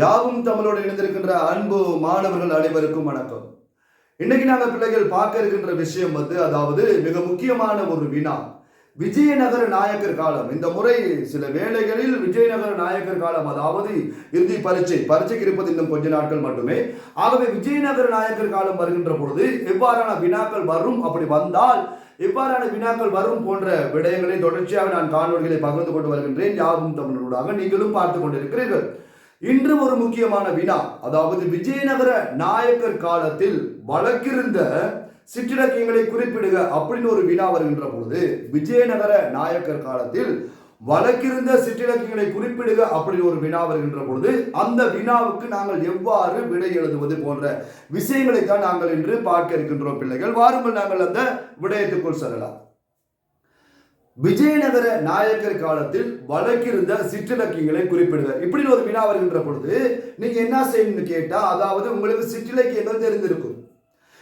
யாவும் தமிழோடு இணைந்திருக்கின்ற அன்பு மாணவர்கள் அனைவருக்கும் வணக்கம். இன்னைக்கு நாங்கள் பிள்ளைகள் பார்க்க இருக்கின்ற விஷயம் வந்து அதாவது மிக முக்கியமான ஒரு வினா. விஜயநகர நாயக்கர் காலம். இந்த முறை சில வேளைகளில் விஜயநகர நாயக்கர் காலம் அதாவது இறுதி பரீட்சை பரீட்சைக்கு இருப்பது இன்னும் கொஞ்ச நாட்கள் மட்டுமே. ஆகவே விஜயநகர நாயக்கர் காலம் வருகின்ற பொழுது எவ்வாறான வினாக்கள் வரும் அப்படி வந்தால் எவ்வாறான வினாக்கள் வரும் போன்ற விடயங்களை தொடர்ச்சியாக நான் காணொலிகளை பகிர்ந்து கொண்டு வருகின்றேன். யாவும் தமிழர்களாக நீங்களும் பார்த்து கொண்டிருக்கிறீர்கள். இன்று ஒரு முக்கியமான வினா. அதாவது விஜயநகர நாயக்கர் காலத்தில் வழக்கிருந்த சிற்றிலக்கியங்களை குறிப்பிடுக அப்படின்னு ஒரு வினா வருகின்ற பொழுது விஜயநகர நாயக்கர் காலத்தில் வழக்கிருந்த சிற்றிலக்கியங்களை குறிப்பிடுக அப்படின்னு ஒரு வினா வருகின்ற பொழுது அந்த வினாவுக்கு நாங்கள் எவ்வாறு விடை எழுதுவது போன்ற விஷயங்களை தான் நாங்கள் இன்று பார்க்க இருக்கின்றோம் பிள்ளைகள். வாருங்கள் நாங்கள் அந்த விடயத்துக்குள் செல்லலாம். விஜயநகர நாயக்கர் காலத்தில் வழக்கிருந்த சிற்றிலக்கியங்களை குறிப்பிடுவார் இப்படி ஒரு வினா வருகின்ற பொழுது நீங்க என்ன செய்யணும்னு கேட்டா அதாவது உங்களுக்கு சிற்றிலக்கியங்கள் தெரிந்திருக்கும்.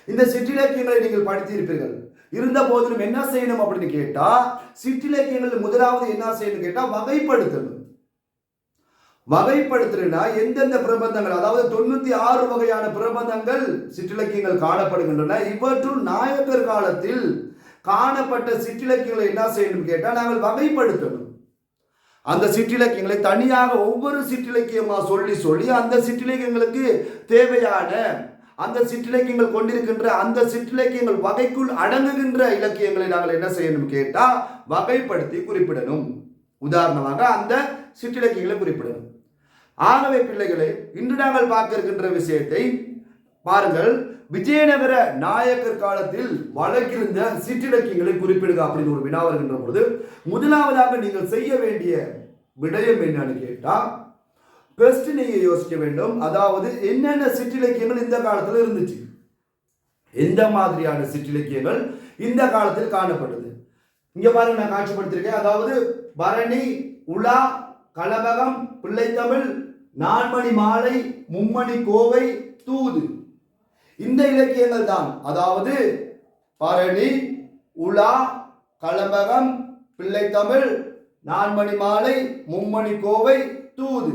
இந்த சிற்றிலக்கியங்களை நீங்கள் படித்திருப்பீர்கள். இருந்த போதிலும் என்ன செய்யணும் அப்படின்னு கேட்டா சிற்றிலக்கியங்கள் முதலாவது என்ன செய்யணும் கேட்டா வகைப்படுத்தணும். வகைப்படுத்துறதுனா எந்தெந்த பிரபந்தங்கள் அதாவது தொண்ணூத்தி ஆறு வகையான பிரபந்தங்கள் சிற்றிலக்கியங்கள் காணப்படுகின்றன. இவற்றுள் நாயக்கர் காலத்தில் காணப்பட்ட சிற்றிலக்கியங்களை என்ன செய்யணும் கேட்டால் நாங்கள் வகைப்படுத்தணும். அந்த சிற்றிலக்கியங்களை தனியாக ஒவ்வொரு சிற்றிலக்கியமாக சொல்லி சொல்லி அந்த சிற்றிலக்கியங்களுக்கு தேவையான அந்த சிற்றிலக்கியங்கள் கொண்டிருக்கின்ற அந்த சிற்றிலக்கியங்கள் வகைக்குள் அடங்குகின்ற இலக்கியங்களை நாங்கள் என்ன செய்யணும் கேட்டால் வகைப்படுத்தி குறிப்பிடணும். உதாரணமாக அந்த சிற்றிலக்கியங்களை குறிப்பிடணும். ஆகவே பிள்ளைகளை இன்று நாங்கள் பார்க்க இருக்கின்ற விஷயத்தை பாருங்கள் விஜயநகர நாயக்கர் காலத்தில் வழக்கிருந்த சிற்றிலக்கியங்களை குறிப்பிடுக அப்படின்னு ஒரு வினா வருகின்ற பொழுது முதலாவதாக நீங்கள் செய்ய வேண்டிய விடயம் என்னன்னு கேட்டா பெஸ்ட் நீங்க யோசிக்க வேண்டும். அதாவது என்னென்ன சிற்றிலக்கியங்கள் இந்த காலத்தில் இருந்துச்சு? எந்த மாதிரியான சிற்றிலக்கியங்கள் இந்த காலத்தில் காணப்பட்டது? இங்க பாருங்க நான் காட்சிப்படுத்திருக்கேன் அதாவது பரணி உலா கலபகம் பிள்ளைத்தமிழ் நான்மணி மாலை மும்மணி கோவை தூது. இந்த இலக்கியங்கள் தான். அதாவது பரணி உலா கலம்பகம் பிள்ளைத்தமிழ் நான்மணி மாலை மும்மணி கோவை தூது.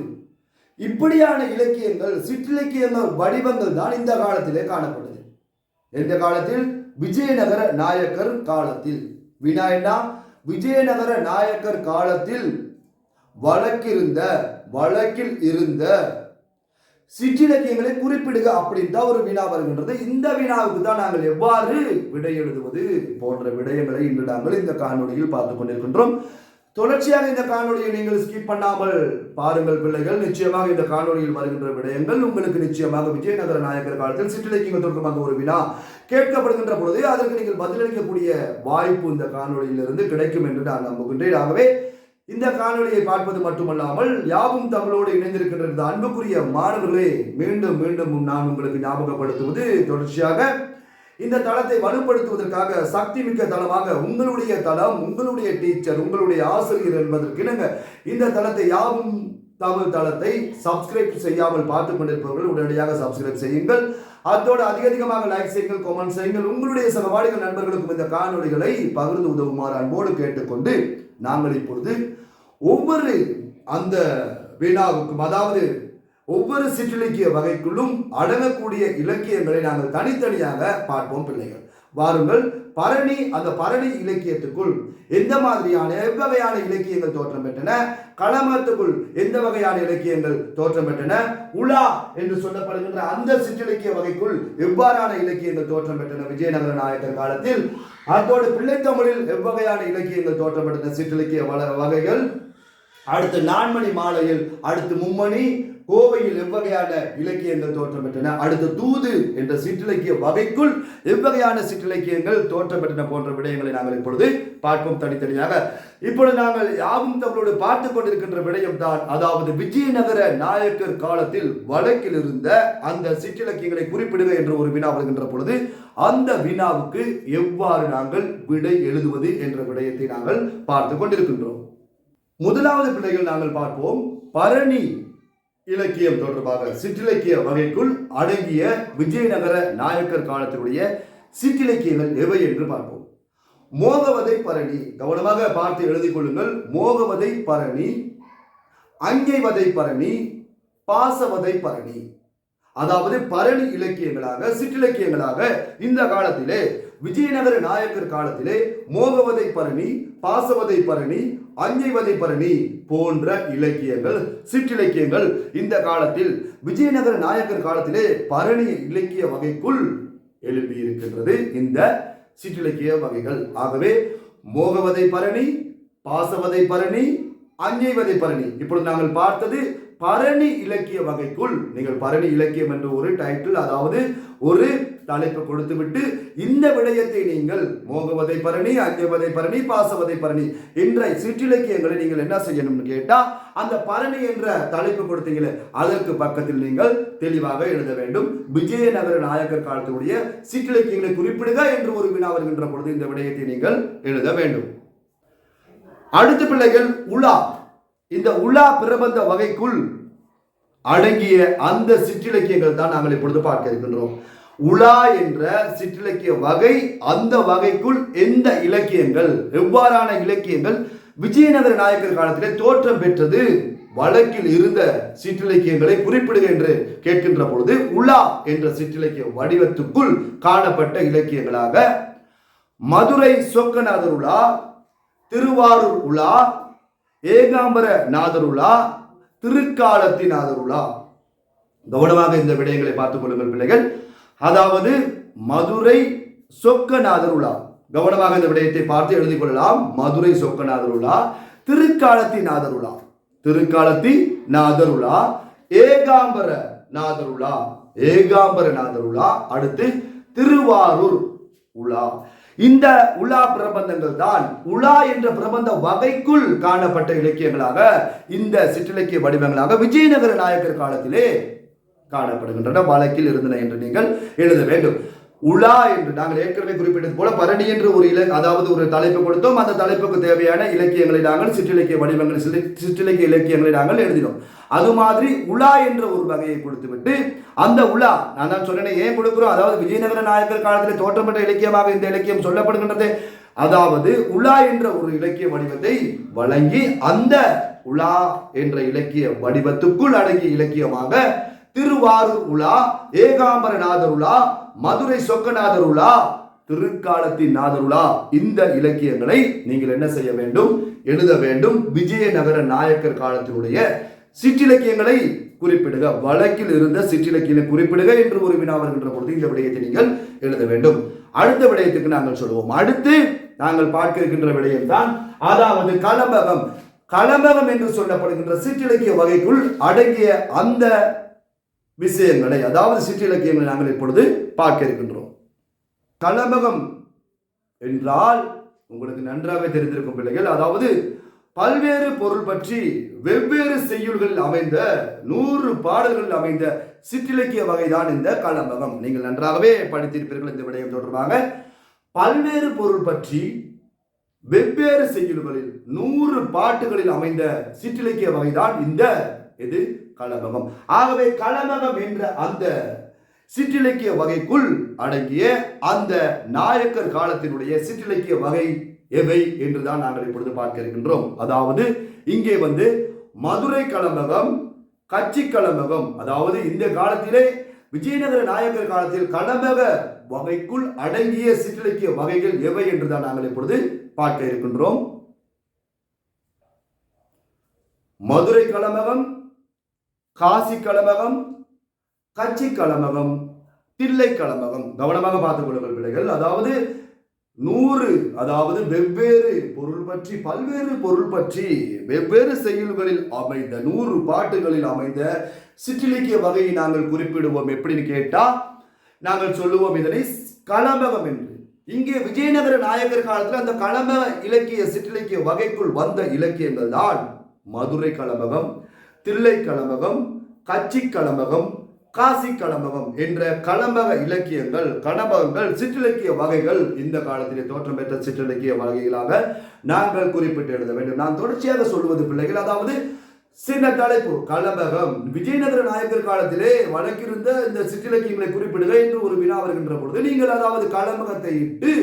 இப்படியான இலக்கியங்கள் சிற்றிலக்கியங்கள் வடிவங்கள் தான் இந்த காலத்திலே காணப்படுது. எந்த காலத்தில்? விஜயநகர நாயக்கர் காலத்தில். வினாயினா விஜயநகர நாயக்கர் காலத்தில் வழக்கிருந்த வழக்கில் இருந்த சிற்றிலக்கியங்களை குறிப்பிடுக அப்படின்னு தான் ஒரு வினா வருகின்றது. இந்த வினாவுக்கு தான் நாங்கள் எவ்வாறு விடை எழுதுவது போன்ற விடயங்களை இன்று நாங்கள் இந்த காணொலியில் பார்த்து கொண்டிருக்கின்றோம். தொடர்ச்சியாக இந்த காணொலியை நீங்கள் ஸ்கிப் பண்ணாமல் பாருங்கள் பிள்ளைகள். நிச்சயமாக இந்த காணொலியில் வருகின்ற விடயங்கள் உங்களுக்கு நிச்சயமாக விஜயநகர நாயக்கர் காலத்தில் சிற்றிலக்கியங்கள் தொடர்பாக ஒரு வினா கேட்கப்படுகின்ற பொழுது அதற்கு நீங்கள் பதிலளிக்கக்கூடிய வாய்ப்பு இந்த காணொலியிலிருந்து கிடைக்கும் என்று நான் நம்புகின்றேன். ஆகவே இந்த காணொலியை பார்ப்பது மட்டுமல்லாமல் யாவும் தமிழோடு இணைந்திருக்கின்ற இந்த அன்புக்குரிய மாணவர்களே மீண்டும் மீண்டும் நான் உங்களுக்கு ஞாபகப்படுத்துவது தொடர்ச்சியாக இந்த தளத்தை வலுப்படுத்துவதற்காக சக்தி மிக்க தளமாக உங்களுடைய தளம் உங்களுடைய டீச்சர் உங்களுடைய ஆசிரியர் என்பதற்கிணங்க இந்த தளத்தை யாவும் தமிழ் தளத்தை சப்ஸ்கிரைப் செய்யாமல் பார்த்து கொண்டிருப்பவர்கள் உடனடியாக சப்ஸ்கிரைப் செய்யுங்கள். அதோடு அதிக அதிகமாக லைக் செய்யுங்கள் கமெண்ட் செய்யுங்கள். உங்களுடைய சகவாடிகள் நண்பர்களுக்கும் இந்த காணொளிகளை பகிர்ந்து உதவுமாறு அன்போடு கேட்டுக்கொண்டு நாங்கள் இப்பொழுது ஒவ்வொரு அந்த வீணாவுக்கும் அதாவது ஒவ்வொரு சிற்றிலக்கிய வகைக்குள்ளும் அடங்கக்கூடிய இலக்கியங்களை நாங்கள் தனித்தனியாக பார்ப்போம் பிள்ளைகள். வாருங்கள் பரணி அந்த பரணி இலக்கியத்துக்குள் எந்த மாதிரியான எவ்வகையான இலக்கியங்கள் தோற்றம் பெற்றன களமத்துக்குள் எந்த வகையான இலக்கியங்கள் தோற்றம் பெற்றன உலா என்று சொல்லப்படுகின்ற அந்த சிற்றிலக்கிய வகைக்குள் எவ்வாறான இலக்கியங்கள் தோற்றம் பெற்றன விஜயநகர நாயக்கர் காலத்தில் அதோடு பிள்ளைத்தமிழில் எவ்வகையான இலக்கியங்கள் தோற்றப்பட்டன? சிற்றிலக்கிய வகைகள். அடுத்து நான்மணி மாலையில் அடுத்து மும்மணி கோவையில் எவ்வகையான இலக்கியங்கள் தோற்றம் பெற்றன தூது என்ற சிற்றிலக்கிய வகைக்குள் எவ்வகையான சிற்றிலக்கியங்கள் தோற்றம் பெற்றன போன்ற விடயங்களை நாங்கள் இப்பொழுது பார்ப்போம் தனித்தனியாக. இப்பொழுது நாங்கள் யாவும் தமிழோடு பார்த்து கொண்டிருக்கின்ற விடயம் தான் அதாவது விஜயநகர நாயக்கர் காலத்தில் வழக்கில் இருந்த அந்த சிற்றிலக்கியங்களை குறிப்பிடுக என்று ஒரு வினா வருகின்ற பொழுது அந்த வினாவுக்கு எவ்வாறு நாங்கள் விடை எழுதுவது என்ற விடயத்தை நாங்கள் பார்த்து கொண்டிருக்கின்றோம். முதலாவது பிள்ளைகள் நாங்கள் பார்ப்போம் பரணி இலக்கியம் தொடர்பாக சிற்றிலக்கிய வகைக்குள் அடங்கிய விஜயநகர நாயக்கர் காலத்தினுடைய சிற்றிலக்கியங்கள் எவை என்று பார்ப்போம். மோகவதை பரணி கவனமாக பார்த்து எழுதிக் கொள்ளுங்கள். மோகவதை பரணி அங்கைவதை பரணி பாசவதை பரணி. அதாவது பரணி இலக்கியங்களாக சிற்றிலக்கியங்களாக இந்த காலத்திலே விஜயநகர நாயக்கர் காலத்திலே மோகவதை பரணி பாசவதை பரணி அஞ்சைவதை பரணி போன்ற இலக்கியங்கள் சிற்றிலக்கியங்கள் இந்த காலத்தில் விஜயநகர நாயக்கர் காலத்திலே பரணி இலக்கிய வகைக்குள் எழுப்பியிருக்கின்றது இந்த சிற்றிலக்கிய வகைகள். ஆகவே மோகவதை பரணி பாசவதை பரணி அஞ்சைவதை பரணி. இப்பொழுது நாங்கள் பார்த்தது பரணி இலக்கிய வகைக்குள் நீங்கள் பரணி இலக்கியம் என்ற ஒரு டைட்டில் அதாவது ஒரு தலைப்பு கொடுத்துவிட்டு இந்த விடயத்தை நீங்கள் மோகவதை பரணி அஞ்சவதை பரணி பாசவதை பரணி என்ற சிற்றிலக்கியங்களை நீங்கள் என்ன செய்யணும்னு கேட்டால் அந்த பரணி என்ற தலைப்பு கொடுத்தீங்களே அதற்கு பக்கத்தில் நீங்கள் தெளிவாக எழுத வேண்டும். விஜயநகர நாயக்கர் காலத்துடைய சிற்றிலக்கியங்களை குறிப்பிடுக என்று ஒரு வினா வருகின்ற பொழுது இந்த விடயத்தை நீங்கள் எழுத வேண்டும். அடுத்த பிள்ளைகள் உலா. இந்த உலா பிரபந்த வகைக்குள் அடங்கிய அந்த சிற்றிலக்கியங்கள் தான் நாங்கள் இப்பொழுது பார்க்க இருக்கின்றோம். உலா என்ற சிற்றிலக்கிய வகை அந்த வகைக்குள் எந்த இலக்கியங்கள் எவ்வாறான இலக்கியங்கள் விஜயநகர நாயக்கர் காலத்திலே தோற்றம் பெற்றது வழக்கில் இருந்த சிற்றிலக்கியங்களை குறிப்பிடுக என்று கேட்கின்ற பொழுது உலா என்ற சிற்றிலக்கிய வடிவத்துக்குள் காணப்பட்ட இலக்கியங்களாக மதுரை சொக்கநாதர் உலா திருவாரூர் உலா ஏகாம்பர நாதருலா திருக்காலத்தின் திருக்காலத்தி கவனமாக இந்த விடயங்களை பார்த்துக் கொள்ளுங்கள் பிள்ளைகள். அதாவது மதுரை சொக்கநாதருலா கவனமாக இந்த விடயத்தை பார்த்து எழுதிக் கொள்ளலாம். மதுரை சொக்கநாதர் உலா திருக்காலத்தி நாதருலா திருக்காலத்தி நாதருலா ஏகாம்பர நாதருலா ஏகாம்பர நாதருளா அடுத்து திருவாரூர் உலா இந்த உலா பிரபந்தங்கள் தான் உலா என்ற பிரபந்த வகைக்குள் காணப்பட்ட இலக்கியங்களாக இந்த சிற்றிலக்கிய வடிவங்களாக விஜயநகர நாயக்கர் காலத்திலே காணப்படுகின்றன. வழக்கில் இருந்தன என்று நீங்கள் எழுத வேண்டும். உலா என்று நாங்கள் ஏற்கனவே குறிப்பிட்டது போல பரணி என்று ஒரு இல அதாவது ஒரு தலைப்பு கொடுத்தோம். அந்த தலைப்புக்கு தேவையான இலக்கியங்களை நாங்கள் சிற்றிலக்கிய வடிவங்கள் சிறு- சிற்றிலக்கிய இலக்கியங்களை நாங்கள் எழுதினோம். அது மாதிரி உலா என்ற ஒரு வகையை கொடுத்துவிட்டு அந்த உலா நான் தான் சொன்னேன் ஏன் கொடுக்குறோம்? அதாவது விஜயநகர நாயக்கர் காலத்தில் தோற்றப்பட்ட இலக்கியமாக இந்த இலக்கியம் சொல்லப்படுகின்றது. அதாவது உலா என்ற ஒரு இலக்கிய வடிவத்தை வழங்கி அந்த உலா என்ற இலக்கிய வடிவத்துக்குள் அடங்கிய இலக்கியமாக திருவாரூர் உலா ஏகாம்பரநாதர் உலா மதுரை சொக்கநாதருளா திருக்காலத்தின் நாதருளா. இந்த இலக்கியங்களை நீங்கள் என்ன செய்ய வேண்டும்? எழுத வேண்டும். விஜயநகர நாயக்கர் காலத்தினுடைய சிற்றிலக்கியங்களை குறிப்பிடுக. வழக்கில் இருந்த சிற்றிலக்கியங்களை குறிப்பிடுக என்று ஒரு வினா வருகின்ற பொழுது இந்த விடயத்தை நீங்கள் எழுத வேண்டும். அடுத்த விடயத்துக்கு நாங்கள் சொல்லுவோம் அடுத்து நாங்கள் பார்க்க இருக்கின்ற விடயம் தான் அதாவது கலம்பகம். கலம்பகம் என்று சொல்லப்படுகின்ற சிற்றிலக்கிய வகைக்குள் அடங்கிய அந்த விஷயங்களை அதாவது சிற்றிலக்கியங்களை நாங்கள் இப்பொழுது பார்க்க இருக்கின்றோம். கலமகம் என்றால் உங்களுக்கு நன்றாக தெரிந்திருக்கும் பிள்ளைகள் அதாவது பல்வேறு பொருள் பற்றி வெவ்வேறு செய்யுள்களில் அமைந்த நூறு பாடல்களில் அமைந்த சிற்றிலக்கிய வகைதான் இந்த கலம்பகம். நீங்கள் நன்றாகவே படித்திருப்பீர்கள் இந்த விடயம் தொடர்பாக. பல்வேறு பொருள் பற்றி வெவ்வேறு செய்யுள்களில் நூறு பாட்டுகளில் அமைந்த சிற்றிலக்கிய வகைதான் இந்த இது கலமகம். ஆகவே கலமகம் என்ற அந்த சிற்றிலக்கிய வகைக்குள் அடங்கிய அந்த நாயக்கர் காலத்தினுடைய சிற்றிலக்கிய வகை எவை என்றுதான் நாங்கள் இப்பொழுது பார்க்க இருக்கின்றோம். அதாவது இங்கே வந்து மதுரை கலமகம் கட்சி கலமகம் அதாவது இந்த காலத்திலே விஜயநகர நாயக்கர் காலத்தில் களம்பக வகைக்குள் அடங்கிய சிற்றிலக்கிய வகைகள் எவை என்றுதான் நாங்கள் இப்பொழுது பார்க்க இருக்கின்றோம். மதுரை களமகம் காசி கலமகம் கட்சி கலமகம் தில்லை கலமகம் கவனமாக பார்த்துக் கொள்ளுங்கள் பிள்ளைகள். அதாவது நூறு அதாவது வெவ்வேறு பொருள் பற்றி பல்வேறு பொருள் பற்றி வெவ்வேறு செய்யுள்களில் அமைந்த நூறு பாட்டுகளில் அமைந்த சிற்றிலக்கிய வகையை நாங்கள் குறிப்பிடுவோம். எப்படின்னு கேட்டா நாங்கள் சொல்லுவோம் இதனை கலமகம் என்று. இங்கே விஜயநகர நாயக்கர் காலத்தில் அந்த கலம இலக்கிய சிற்றிலக்கிய வகைக்குள் வந்த இலக்கியங்கள் தான் மதுரை கலமகம் தில்லை களம்பகம் கச்சி களம்பகம் காசி களம்பகம் என்ற கலம்பக இலக்கியங்கள் கணபகங்கள் சிற்றிலக்கிய வகைகள் இந்த காலத்திலே தோற்றம் பெற்ற சிற்றிலக்கிய வகைகளாக நாங்கள் குறிப்பிட்டு எழுத வேண்டும். நான் தொடர்ச்சியாக சொல்வது பிள்ளைகள் அதாவது சின்ன தலைப்பு களம்பகம் விஜயநகர நாயக்கர் காலத்திலே வழக்கிருந்த இந்த சிற்றிலக்கியங்களை குறிப்பிடுக என்று ஒரு வினா வருகின்ற பொழுது நீங்கள் அதாவது களம்பகத்தை இட்டு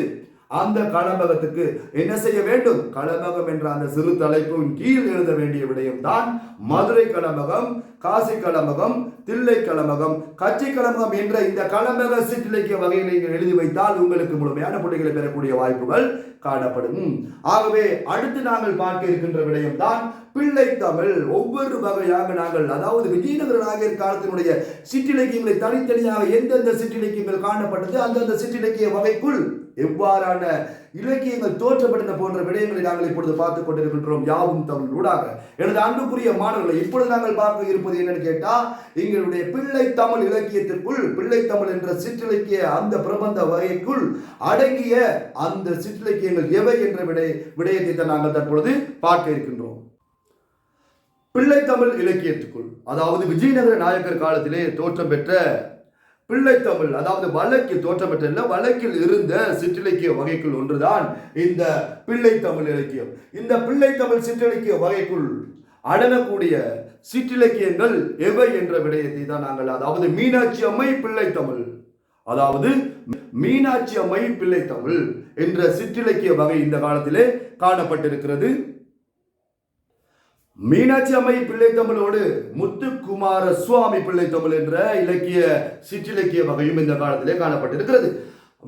அந்த களம்பகத்துக்கு என்ன செய்ய வேண்டும்? களம்பகம் என்ற அந்த சிறு தலைப்பின் கீழ் எழுத வேண்டிய விடயம்தான் மதுரை களம்பகம் காசி களம்பகம் தில்லை களம்பகம் கட்சி களம்பகம் என்ற இந்த களம்பக சிற்றிலக்கிய வகையை நீங்கள் எழுதி வைத்தால் உங்களுக்கு முழுமையான புள்ளிகளை பெறக்கூடிய வாய்ப்புகள் காணப்படும். ஆகவே அடுத்து நாங்கள் பார்க்க இருக்கின்ற விடயம் தான் பிள்ளை தமிழ். ஒவ்வொரு வகையாக நாங்கள் அதாவது விஜயநகர நாயகர் காலத்தினுடைய சிற்றிலக்கியங்களை தனித்தனியாக எந்தெந்த சிற்றிலக்கியங்கள் காணப்பட்டது அந்தந்த சிற்றிலக்கிய வகைக்குள் எவ்வாறான இலக்கியங்கள் தோற்றப்பட்டன போன்ற விடயங்களை நாங்கள் இப்பொழுது பார்த்துக் கொண்டிருக்கின்றோம். யாவும் தமிழ் ஊடாக. எனது அன்புக்குரிய மாணவர்களை இப்பொழுது நாங்கள் பார்க்க இருப்பது என்னன்னு கேட்டா எங்களுடைய பிள்ளை தமிழ் இலக்கியத்திற்குள் பிள்ளை தமிழ் என்ற சிற்றிலக்கிய அந்த பிரபந்த வகைக்குள் அடங்கிய அந்த சிற்றிலக்கியங்கள் எவை என்ற விடய விடயத்தை தான் நாங்கள் தற்பொழுது பார்க்க இருக்கின்றோம். பிள்ளை தமிழ் இலக்கியத்துக்குள் அதாவது விஜயநகர நாயக்கர் காலத்திலே தோற்றம் பெற்ற பிள்ளைத்தமிழ் அதாவது வழக்கில் தோற்றம் வழக்கில் இருந்த சிற்றிலக்கிய வகைக்குள் ஒன்றுதான் இந்த பிள்ளைத்தமிழ் இலக்கியம். இந்த பிள்ளைத்தமிழ் சிற்றிலக்கிய வகைக்குள் அடங்கக்கூடிய சிற்றிலக்கியங்கள் எவை என்ற விடயத்தை தான் நாங்கள் அதாவது மீனாட்சி அம்மை பிள்ளைத்தமிழ் அதாவது மீனாட்சி அம்மை பிள்ளைத்தமிழ் என்ற சிற்றிலக்கிய வகை இந்த காலத்திலே காணப்பட்டிருக்கிறது. மீனாட்சி அம்மை பிள்ளை தமிழோடு குமார சுவாமி பிள்ளை தமிழ் என்ற இலக்கிய சிற்றிலக்கிய வகையும் இந்த காலத்திலே காணப்பட்டிருக்கிறது.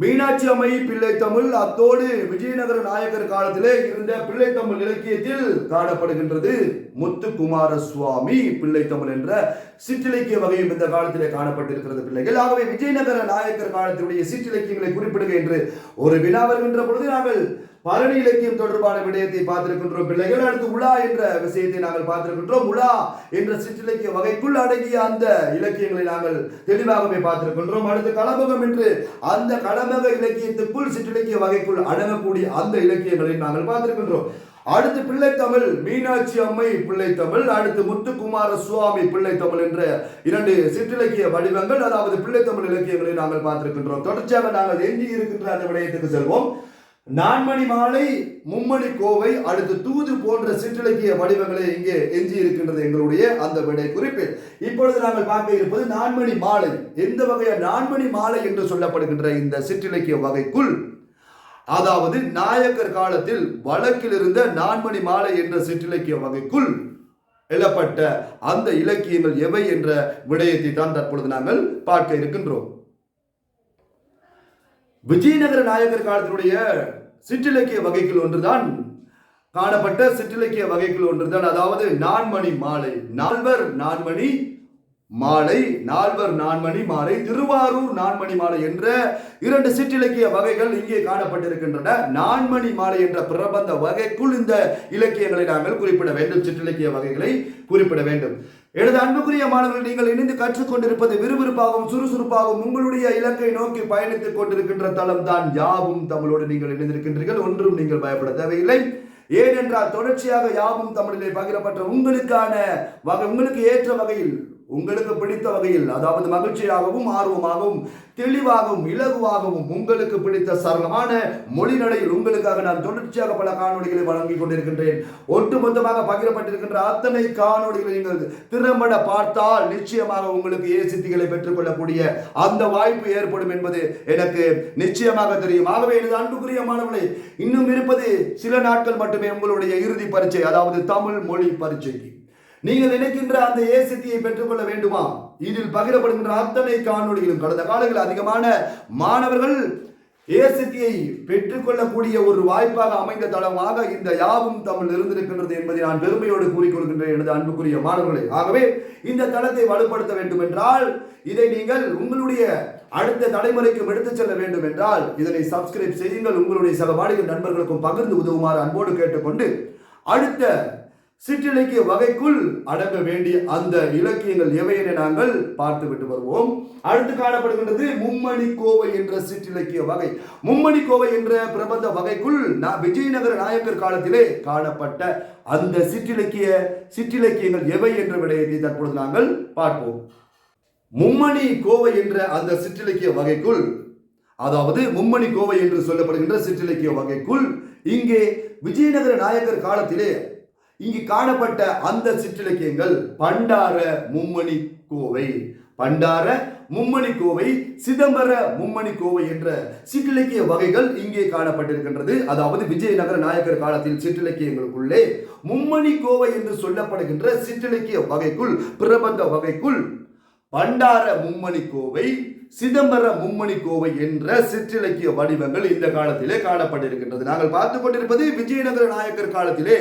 மீனாட்சி அம்மை பிள்ளை தமிழ் அத்தோடு விஜயநகர நாயக்கர் காலத்திலே இருந்த பிள்ளை தமிழ் இலக்கியத்தில் காணப்படுகின்றது. முத்துக்குமார சுவாமி பிள்ளை தமிழ் என்ற சிற்றிலக்கிய வகையும் இந்த காலத்திலே காணப்பட்டிருக்கிறது பிள்ளைகள். ஆகவே விஜயநகர நாயக்கர் காலத்தினுடைய சிற்றிலக்கியங்களை குறிப்பிடுக என்று ஒரு வினா வருகின்ற பொழுது நாங்கள் பரணி இலக்கியம் தொடர்பான விடயத்தை பார்த்திருக்கின்றோம். பிள்ளைகள் அடுத்து உலா என்ற விஷயத்தை நாங்கள் பார்த்திருக்கின்றோம். உலா என்ற சிற்றிலக்கிய வகைக்குள் அடங்கிய அந்த இலக்கியங்களை நாங்கள் தெளிவாகவே பார்த்திருக்கின்றோம். அடுத்து களமுகம் என்று அந்த களமக இலக்கியத்துக்குள் சிற்றிலக்கிய வகைக்குள் அடங்கக்கூடிய அந்த இலக்கியங்களை நாங்கள் பார்த்திருக்கின்றோம். அடுத்து பிள்ளைத்தமிழ் மீனாட்சி அம்மை பிள்ளைத்தமிழ் அடுத்து முத்துக்குமார சுவாமி பிள்ளைத்தமிழ் என்ற இரண்டு சிற்றிலக்கிய வடிவங்கள் அதாவது பிள்ளைத்தமிழ் இலக்கியங்களை நாங்கள் பார்த்திருக்கின்றோம். தொடர்ச்சியாக நாங்கள் எஞ்சி இருக்கின்ற அந்த விடயத்துக்கு செல்வோம். நான்மணி மாலை மும்மணி கோவை அடுத்து தூது போன்ற சிற்றிலக்கிய வடிவங்களை இங்கே எஞ்சி இருக்கின்றது எங்களுடைய அந்த விடை குறிப்பில். இப்பொழுது நாங்கள் பார்க்க இருப்பது நான்மணி மாலை. எந்த வகையான நான்மணி மாலை என்று சொல்லப்படுகின்ற இந்த சிற்றிலக்கிய வகைக்குள்? அதாவது நாயக்கர் காலத்தில் வழக்கில் இருந்த நான்மணி மாலை என்ற சிற்றிலக்கிய வகைக்குள் எழப்பட்ட அந்த இலக்கியங்கள் எவை என்ற விடயத்தை தான் தற்பொழுது நாங்கள் பார்க்க இருக்கின்றோம். விஜயநகர நாயக்கர் காலத்தினுடைய சிற்றிலக்கிய வகைக்குள் ஒன்றுதான் காணப்பட்ட சிற்றிலக்கிய வகைக்குள் ஒன்றுதான். அதாவது நான்மணி மாலை நால்வர் நான்மணி மாலை நால்வர் நான்மணி மாலை திருவாரூர் நான்மணி மாலை என்ற இரண்டு சிற்றிலக்கிய வகைகள் இங்கே காணப்பட்டிருக்கின்றன. நான்மணி மாலை என்ற பிரபந்த வகைக்குள் இந்த இலக்கியங்களை நாங்கள் குறிப்பிட வேண்டும் சிற்றிலக்கிய வகைகளை குறிப்பிட வேண்டும். எனது அன்புக்குரிய மாணவர்கள் நீங்கள் இணைந்து கற்றுக்கொண்டிருப்பது விறுவிறுப்பாகவும் சுறுசுறுப்பாகவும் உங்களுடைய இலக்கை நோக்கி பயணித்துக் கொண்டிருக்கின்ற தளம் தான் யாவும் தமிழோடு நீங்கள் இணைந்திருக்கின்றீர்கள். ஒன்றும் நீங்கள் பயப்பட தேவையில்லை. ஏனென்றால் தொடர்ச்சியாக யாவும் தமிழிலே பகிரப்பட்ட உங்களுக்கான வகை உங்களுக்கு ஏற்ற வகையில் உங்களுக்கு பிடித்த வகையில் அதாவது மகிழ்ச்சியாகவும் ஆர்வமாகவும் தெளிவாகவும் இலகுவாகவும் உங்களுக்கு பிடித்த சரளமான மொழி நடையில் உங்களுக்காக நான் தொடர்ச்சியாக பல காணொளிகளை வழங்கிக் கொண்டிருக்கின்றேன். ஒட்டுமொத்தமாக பகிரப்பட்டிருக்கின்ற அத்தனை காணொளிகளை நீங்கள் திறம்பட பார்த்தால் நிச்சயமாக உங்களுக்கு ஏ சித்திகளை பெற்றுக்கொள்ளக்கூடிய அந்த வாய்ப்பு ஏற்படும் என்பது எனக்கு நிச்சயமாக தெரியும். ஆகவே எனது அன்புக்குரிய மாணவர்களே இன்னும் இருப்பது சில நாட்கள் மட்டுமே உங்களுடைய இறுதி பரீட்சை அதாவது தமிழ் மொழி பரீட்சைக்கு. நீங்கள் நினைக்கின்ற அந்த ஏசக்தியை பெற்றுக்கொள்ள வேண்டுமா? இதில் பகிரப்படுகின்ற அத்தனை காணொலிகளும் கடந்த காலங்களில் அதிகமான மாணவர்கள் ஏசக்தியை பெற்றுக்கொள்ளக்கூடிய ஒரு வாய்ப்பாக அமைந்த தளமாக இந்த யாவும் தமிழ் இருந்திருக்கின்றது என்பதை நான் பெருமையோடு கூறிக்கொள்கின்றேன் எனது அன்புக்குரிய மாணவர்களே. ஆகவே இந்த தளத்தை வலுப்படுத்த வேண்டும் என்றால் இதை நீங்கள் உங்களுடைய அடுத்த தலைமுறைக்கும் எடுத்துச் செல்ல வேண்டும் என்றால் இதனை சப்ஸ்கிரைப் செய்யுங்கள். உங்களுடைய சக வாடிக்கை நண்பர்களுக்கும் பகிர்ந்து உதவுமாறு அன்போடு கேட்டுக்கொண்டு அடுத்த சிற்றிலக்கிய வகைக்குள் அடங்க வேண்டிய அந்த இலக்கியங்கள் எவை என நாங்கள் பார்த்து விட்டு வருவோம். அடுத்து காணப்படுகின்றது மும்மணி கோவை என்ற சிற்றிலக்கிய வகை. மும்மணி கோவை என்ற பிரபந்த வகைக்குள் நான் விஜயநகர நாயக்கர் காலத்திலே காணப்பட்ட அந்த சிற்றிலக்கிய சிற்றிலக்கியங்கள் எவை என்ற விடயத்தை தற்பொழுது நாங்கள் பார்ப்போம். மும்மணி கோவை என்ற அந்த சிற்றிலக்கிய வகைக்குள் அதாவது மும்மணி கோவை என்று சொல்லப்படுகின்ற சிற்றிலக்கிய வகைக்குள் இங்கே விஜயநகர நாயக்கர் காலத்திலே இங்கு காணப்பட்ட அந்த சிற்றிலக்கியங்கள் பண்டார மும்மணி கோவை. பண்டார மும்மணி கோவை சிதம்பர மும்மணி கோவை என்ற சிற்றிலக்கிய வகைகள் இங்கே காணப்பட்டிருக்கின்றது. அதாவது விஜயநகர நாயக்கர் காலத்தில் சிற்றிலக்கியங்களுக்குள்ளே மும்மணி கோவை என்று சொல்லப்படுகின்ற சிற்றிலக்கிய வகைக்குள் பிரபந்த வகைக்குள் பண்டார மும்மணி கோவை சிதம்பர மும்மணி கோவை என்ற சிற்றிலக்கிய வடிவங்கள் இந்த காலத்திலே காணப்பட்டிருக்கின்றது. நாங்கள் பார்த்து கொண்டிருப்பது விஜயநகர நாயக்கர் காலத்திலே.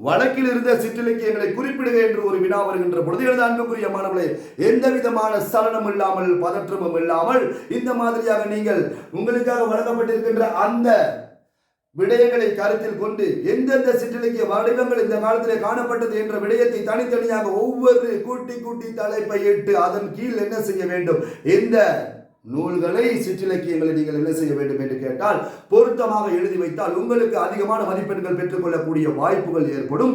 வழக்கில் இருந்த சிற்றிலக்கியங்களை குறிப்பிடுக என்று ஒரு வினா வருகின்ற பொழுது எனது அன்புக்குரிய மாணவர்களே எந்த விதமான சலனம் இல்லாமல் பதற்றமும் இல்லாமல் இந்த மாதிரியாக நீங்கள் உங்களுக்காக வழங்கப்பட்டிருக்கின்ற அந்த விடயங்களை கருத்தில் கொண்டு எந்தெந்த சிற்றிலக்கிய வடிவங்கள் இந்த காலத்திலே காணப்பட்டது என்ற விடயத்தை தனித்தனியாக ஒவ்வொரு கூட்டி கூட்டி தலைப்பை இட்டு அதன் கீழ் என்ன செய்ய வேண்டும்? எந்த நூல்களை சிற்றிலக்கியங்களை நீங்கள் என்ன செய்ய வேண்டும் என்று கேட்டால் பொருத்தமாக எழுதி வைத்தால் உங்களுக்கு அதிகமான மதிப்பெண்கள் பெற்றுக்கொள்ளக்கூடிய வாய்ப்புகள் ஏற்படும்.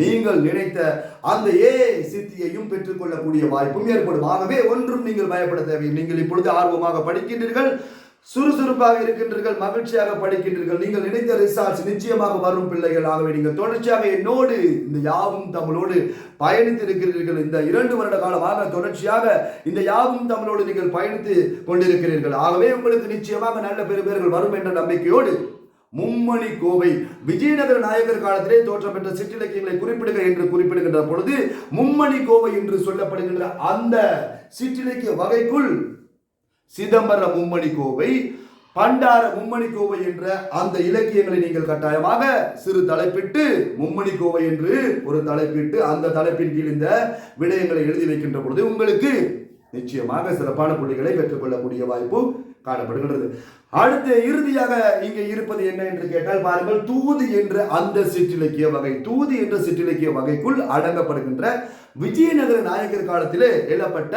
நீங்கள் நினைத்த அந்த ஏ சித்தியையும் பெற்றுக்கொள்ளக்கூடிய வாய்ப்பும் ஏற்படும். ஆகவே ஒன்றும் நீங்கள் பயப்பட தேவையில்லை. நீங்கள் இப்பொழுது ஆர்வமாக படிக்கின்றீர்கள். சுறுசுறுப்பாக இருக்கின்றீர்கள் மகிழ்ச்சியாக படிக்கின்றீர்கள். நீங்கள் நினைத்த ரிசார்ட்ஸ் நிச்சயமாக வரும் பிள்ளைகள். ஆகவே நீங்கள் தொடர்ச்சியாக என்னோடு இந்த யாவும் தமிழோடு பயணித்து இருக்கிறீர்கள். இந்த இரண்டு வருட காலமாக தொடர்ச்சியாக இந்த யாவும் தமிழோடு நீங்கள் பயணித்து கொண்டிருக்கிறீர்கள். ஆகவே உங்களுக்கு நிச்சயமாக நல்ல பெறுபேறுகள் வரும் என்ற நம்பிக்கையோடு மும்மணி கோவை விஜயநகர நாயகர் காலத்திலே தோற்றம் பெற்ற சிற்றிலக்கியங்களை குறிப்பிடுக என்று குறிப்பிடுகின்ற பொழுது மும்மணி கோவை என்று சொல்லப்படுகின்ற அந்த சிற்றிலக்கிய வகைக்குள் சிதம்பர மும்மணி கோவை பண்டார மும்மணி கோவை என்ற அந்த இலக்கியங்களை நீங்கள் கட்டாயமாக சிறு தலைப்பிட்டு மும்மணி கோவை என்று ஒரு தலைப்பிட்டு அந்த தலைப்பின் கீழ் இந்த விடயங்களை எழுதி வைக்கின்ற பொழுது உங்களுக்கு நிச்சயமாக சிறப்பான புள்ளிகளை பெற்றுக்கொள்ளக்கூடிய வாய்ப்பு காணப்படுகின்றது. அடுத்து இறுதியாக இங்கே இருப்பது என்ன என்று கேட்டால் பாருங்கள் தூது என்ற அந்த சிற்றிலக்கிய வகை தூது என்ற சிற்றிலக்கிய வகைக்குள் அடங்கப்படுகின்ற விஜயநகர நாயக்கர் காலத்திலே எழப்பட்ட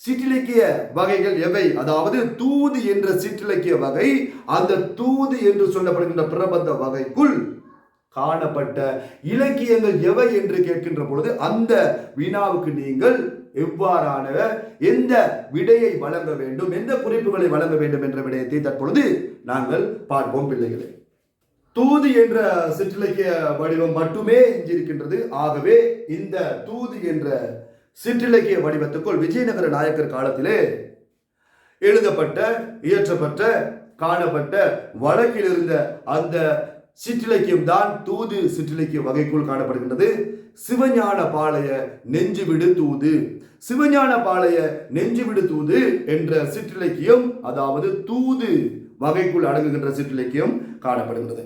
சிற்றிலக்கிய வகைகள் எவை? அதாவது தூது என்ற சிற்றிலக்கிய வகை அந்த தூது என்று சொல்லப்படுகின்ற பிரபந்த வகைக்குள் காணப்பட்ட இலக்கியங்கள் எவை என்று கேட்கின்ற பொழுது அந்த வினாவுக்கு நீங்கள் எவ்வாறான எந்த விடையை வழங்க வேண்டும் எந்த குறிப்புகளை வழங்க வேண்டும் என்ற விடயத்தை தற்பொழுது நாங்கள் பார்ப்போம் பிள்ளைகளே. தூது என்ற சிற்றிலக்கிய வடிவம் மட்டுமே எஞ்சியிருக்கின்றது ஆகவே இந்த தூது என்ற சிற்றிலக்கிய வடிவத்துக்குள் விஜயநகர நாயக்கர் காலத்திலே எழுதப்பட்ட இயற்றப்பட்ட காணப்பட்ட வழக்கில் இருந்த அந்த சிற்றிலக்கியம் தான் தூது சிற்றிலக்கிய வகைக்குள் காணப்படுகின்றது. சிவஞான பாளைய நெஞ்சுவிடு தூது. சிவஞான பாளைய நெஞ்சுவிடு தூது என்ற சிற்றிலக்கியம் அதாவது தூது வகைக்குள் அடங்குகின்ற சிற்றிலக்கியம் காணப்படுகிறது